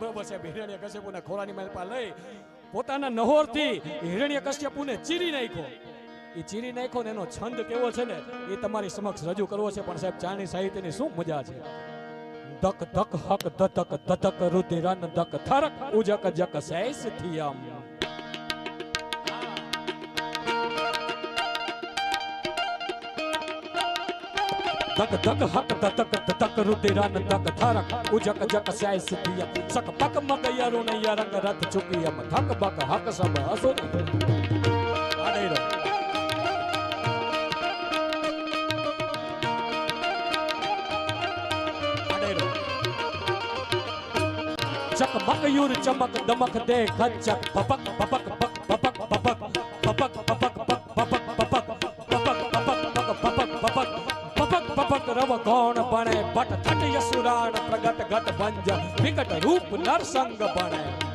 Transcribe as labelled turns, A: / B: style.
A: બરોબર હિરણ્ય કશ્યપુને ખોરાની માલપા લઈ પોતાના નહોરથી હિરણ્ય કશ્યપુને ચીરી નાખ્યો. એ ચીરી નાખ્યો ને એનો છંદ કેવો છે ને એ તમારી સમક્ષ રજૂ કરવો છે, પણ સાહેબ ચાણી સાહિત્યની શું મજા છે? ધક ધક હક ધતક ધતક રુધિરન ધક થરક ઉજક જક સૈસ થિયમ ધક ધક હક ધતક ધતક રુધિરન ધક થરક ઉજક જક સૈસ થિયમ સક પક મગ યરુણ યરંગ રથ ચુકિયમ ધક બક હક સબ અસુર આડે રહો આડે રહો ચકમક યુર ચમક દમક દે ગચક પપક પપક પક પપક રવ કોણ બણે ભટ થટ યસુરાણ પ્રગટ ઘટ ભંજ વિકટ રૂપ નરસંગ બણે